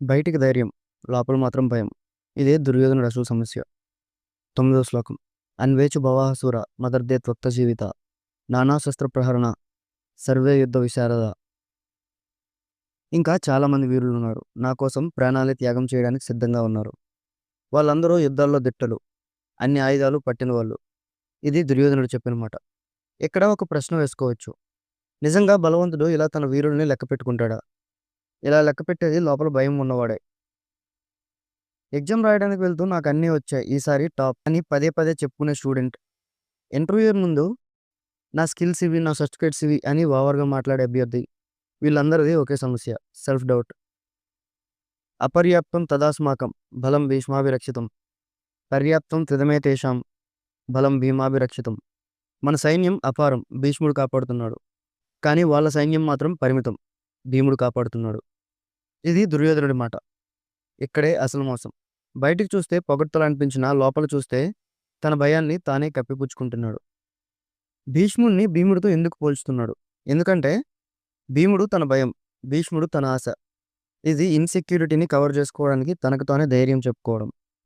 బయటికి ధైర్యం లోపల మాత్రం భయం. ఇదే దుర్యోధనుడు అసలు సమస్య. తొమ్మిదో శ్లోకం. అన్వేచు భవాహసూర మదర్దే త్వక్త జీవిత. నానా శస్త్ర ప్రహరణ సర్వే యుద్ధ విశారద. ఇంకా చాలామంది వీరులు ఉన్నారు. నా కోసం ప్రాణాలే త్యాగం చేయడానికి సిద్ధంగా ఉన్నారు. వాళ్ళందరూ యుద్ధాల్లో దిట్టలు. అన్ని ఆయుధాలు పట్టిన వాళ్ళు. ఇది దుర్యోధనుడు చెప్పిన మాట. ఇక్కడ ఒక ప్రశ్న వేసుకోవచ్చు. నిజంగా బలవంతుడు ఇలా తన వీరుల్ని లెక్క పెట్టుకుంటాడా ఇలా లెక్క పెట్టేది లోపల భయం ఉన్నవాడే. ఎగ్జామ్ రాయడానికి వెళ్తూ నాకు అన్నీ వచ్చాయి. ఈసారి టాప్ అని పదే పదే చెప్పుకునే స్టూడెంట్. ఇంటర్వ్యూ ముందు నా స్కిల్స్ ఇవి నా సర్టిఫికేట్స్ ఇవి అని ఓవర్గా మాట్లాడే అభ్యర్థి. వీళ్ళందరిది ఒకే సమస్య సెల్ఫ్ డౌట్ అపర్యాప్తం తదాస్మాకం బలం భీష్మాభిరక్షితం. పర్యాప్తం త్రిదమే తేషాం బలం భీమాభిరక్షితం. మన సైన్యం అపారం భీష్ముడు కాపాడుతున్నాడు. కానీ వాళ్ళ సైన్యం మాత్రం పరిమితం భీముడు కాపాడుతున్నాడు. ఇది దుర్యోధనుడి మాట ఇక్కడే అసలు మోసం. బయటికి చూస్తే పొగడ్తలు అనిపించినా లోపల చూస్తే తన భయాన్ని తానే కప్పిపుచ్చుకుంటున్నాడు. భీష్ముడిని భీముడితో ఎందుకు పోల్చుతున్నాడు? ఎందుకంటే భీముడు తన భయం భీష్ముడు తన ఆశ. ఇది ఇన్సెక్యూరిటీని కవర్ చేసుకోవడానికి తనకు తానే ధైర్యం చెప్పుకోవడం.